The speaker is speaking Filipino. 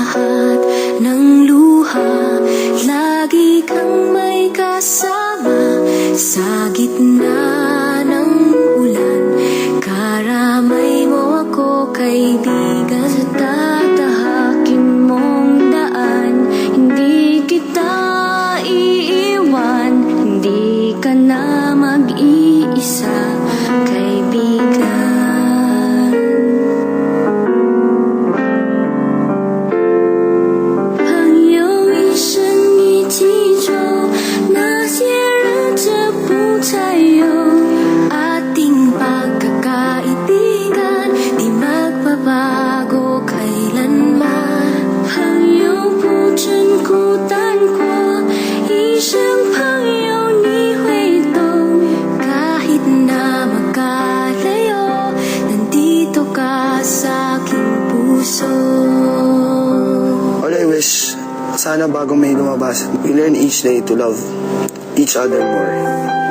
lahat ng luha. Lagi kang may kasama sa gitna ng ulan. Karamay mo ako kaibigan. Sa tatahakin mong daan. Hindi kita iiwan. Hindi ka na mag-iisa. Kaya puso All I wish, sana bago may lumabas, we learn each day to love each other more.